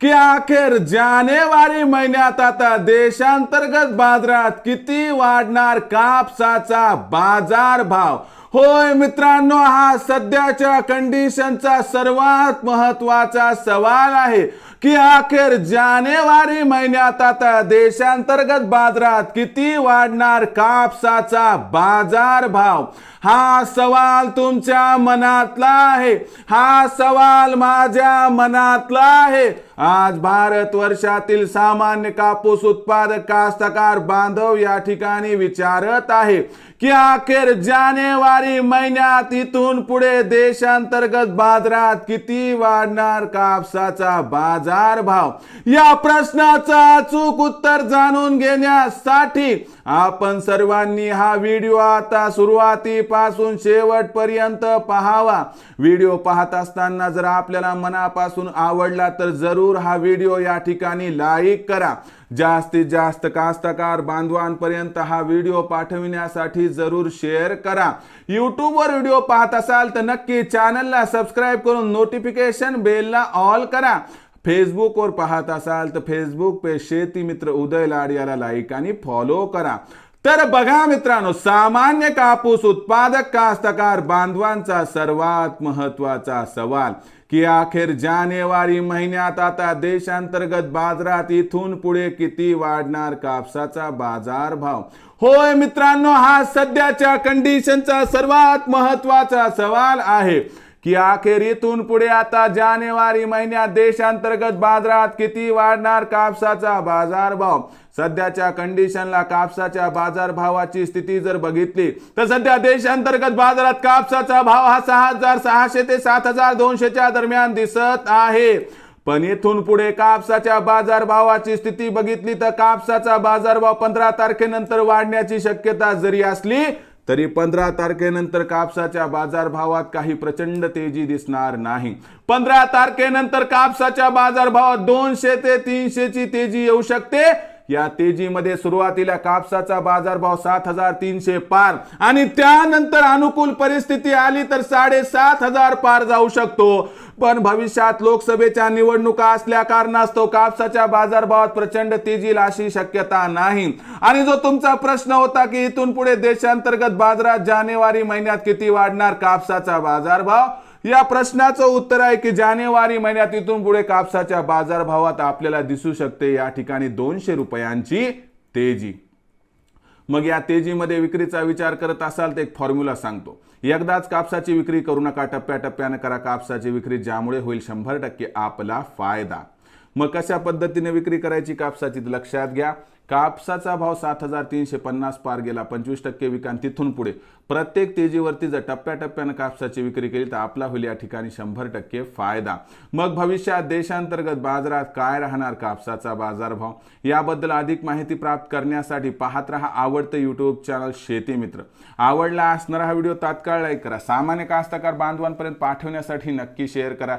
की अखेर जानेवारी महिन्यात आता देशांतर्गत बाजारात किती वाढणार कापसाचा बाजार भाव? होय मित्रांनो हा सध्याच्या कंडिशनचा सर्वात महत्त्वाचा सवाल आहे की अखेर जानेवारी महिन्यात आता देशांतर्गत बाजारात किती वाढणार कापसाचा बाजार भाव? हा सवाल तुमच्या मनातला आहे. हा सवाल माझ्या मनातला आहे. आज भारत वर्षातील सामान्य कापूस उत्पादक कास्तकार बांधव या ठिकाणी विचारत आहे की अखेर जानेवारी महिन्यात इथून पुढे देशांतर्गत बाजारात किती वाढणार कापसाचा बाजार भाव या प्रश्नाचं अचूक उत्तर जाणून घेण्यासाठी आपण सर्वांनी हा व्हिडिओ आता सुरुवातीपासून शेवटपर्यंत पाहावा. व्हिडिओ पाहत असताना जर आपल्याला मनापासून आवडला तर जरूर हा व्हिडिओ या ठिकाणी लाईक करा. जास्तीत जास्त कास्तकार बांधवांपर्यंत हा व्हिडिओ पाठविण्यासाठी जरूर शेअर करा. यूट्यूबवर व्हिडिओ पाहत असाल तर नक्की चॅनलला सबस्क्राईब करून नोटिफिकेशन बेलला ऑल करा. फेसबुकवर पाहत असाल तर फेसबुक पे शेती मित्र उदय लाड याला लाईक आणि फॉलो करा. तर बघा मित्रांनो सामान्य कापूस उत्पादक कास्तकार बांधवांचा सर्वात महत्त्वाचा सवाल की अखेर जानेवारी महिन्यात आता देशांतर्गत बाजारात इथून पुढे किती वाढणार कापसाचा बाजार भाव? होय मित्रांनो हा सध्याच्या कंडिशनचा सर्वात महत्त्वाचा सवाल आहे. की अखेर इथून पुढे आता जानेवारी महिन्यात देशांतर्गत बाजारात किती वाढणार कापसाचा बाजारभाव? सध्याच्या कंडिशनला कापसाच्या बाजारभावाची स्थिती जर बघितली तर सध्या देशांतर्गत बाजारात कापसाचा भाव हा सहा हजार सहाशे ते सात हजार दोनशेच्या दरम्यान दिसत आहे. पण इथून पुढे कापसाच्या बाजारभावाची स्थिती बघितली तर कापसाचा बाजारभाव पंधरा तारखेनंतर वाढण्याची शक्यता जरी असली तरी पंधरा तारखेनंतर कापसाच्या बाजारभावात काही प्रचंड तेजी दिसणार नाही. पंधरा तारखेनंतर कापसाच्या बाजारभावात दोनशे ते तीनशेची तेजी येऊ शकते. या तेजीमध्ये सुरुवातीला कापसाचा बाजारभाव सात हजार तीनशे पार आणि त्यानंतर अनुकूल परिस्थिती आली तर साडेसात हजार पार जाऊ शकतो. पण भविष्यात लोकसभेच्या निवडणुका असल्या कारणास्तव कापसाच्या बाजारभावात प्रचंड तेजील अशी शक्यता नाही. आणि जो तुमचा प्रश्न होता की इथून पुढे देशांतर्गत बाजारात जानेवारी महिन्यात किती वाढणार कापसाचा बाजारभाव? या प्रश्नाचं उत्तर आहे की जानेवारी महिन्यात इथून पुढे कापसाच्या बाजारभावात आपल्याला दिसू शकते. या ठिकाणी दोनशे रुपयांची तेजी. मग या तेजीमध्ये विक्रीचा विचार करत असाल तर एक फॉर्म्युला सांगतो. एकदाच कापसाची विक्री करू नका टप्प्याटप्प्यानं करा कापसाची विक्री ज्यामुळे होईल शंभर टक्के आपला फायदा. मग कशा पद्धतीने विक्री करायची कापसाची? लक्षात घ्या. कापसाचा भाव सात हजार तीनशे पन्नास पार गेला. पंचवीस टक्के विकान तिथून पुढे. प्रत्येक तेजीवरती जर टप्प्याटप्प्यानं कापसाची विक्री केली तर आपला होईल या ठिकाणी शंभर टक्के फायदा. मग भविष्यात देशांतर्गत बाजारात काय राहणार कापसाचा बाजारभाव? याबद्दल अधिक माहिती प्राप्त करण्यासाठी पाहत रहा आवडतं यूट्यूब चॅनल शेती मित्र. आवडला असणारा हा व्हिडिओ तात्काळ लाईक करा. सामान्य कास्तकार बांधवांपर्यंत पाठवण्यासाठी नक्की शेअर करा.